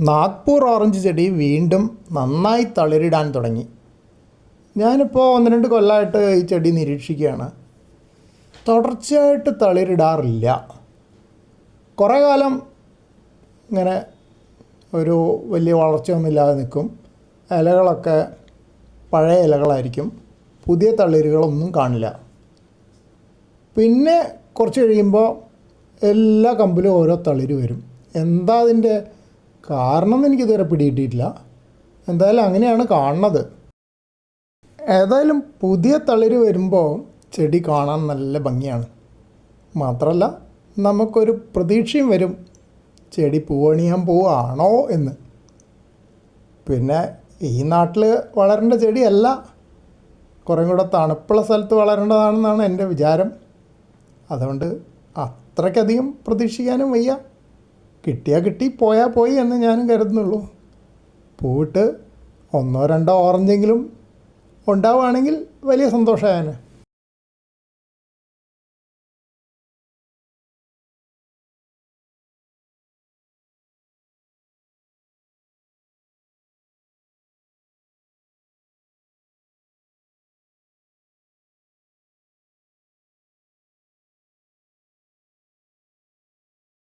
Nagpur orange ചെടി വീണ്ടും നന്നായി തളിരിടാൻ തുടങ്ങി. ഞാനിപ്പോൾ ഒന്ന് രണ്ട് കൊല്ലമായിട്ട് ഈ ചെടി നിരീക്ഷിക്കുകയാണ്. തുടർച്ചയായിട്ട് തളിരിടാറില്ല. കുറേ കാലം ഇങ്ങനെ ഒരു വലിയ വളർച്ചയൊന്നുമില്ലാതെ നിൽക്കും. ഇലകളൊക്കെ പഴയ ഇലകളായിരിക്കും. പുതിയ തളിരുകളൊന്നും കാണില്ല. പിന്നെ കുറച്ച് കഴിയുമ്പോൾ എല്ലാ കമ്പിലും ഓരോ തളിര് വരും. എന്താ അതിന്റെ കാരണം എനിക്ക് എനിക്കിതുവരെ പിടികിട്ടിയിട്ടില്ല. എന്തായാലും അങ്ങനെയാണ് കാണുന്നത്. ഏതായാലും പുതിയ തളിര് വരുമ്പോൾ ചെടി കാണാൻ നല്ല ഭംഗിയാണ്. മാത്രമല്ല നമുക്കൊരു പ്രതീക്ഷയും വരും. ചെടി പൂവണിയാൻ പോവാണോ എന്ന്. പിന്നെ ഈ നാട്ടിൽ വളരേണ്ട ചെടിയല്ല. കുറേ കൂടെ തണുപ്പുള്ള സ്ഥലത്ത് വളരേണ്ടതാണെന്നാണ് എന്റെ വിചാരം. അതുകൊണ്ട് അത്രയ്ക്കധികം പ്രതീക്ഷിക്കാനും വയ്യ. കിട്ടിയാൽ കിട്ടി പോയാൽ പോയി എന്ന് ഞാനും കരുതുന്നുള്ളൂ. പോയിട്ട് ഒന്നോ രണ്ടോ ഓറഞ്ചെങ്കിലും ഉണ്ടാവുകയാണെങ്കിൽ വലിയ സന്തോഷമായേനെ.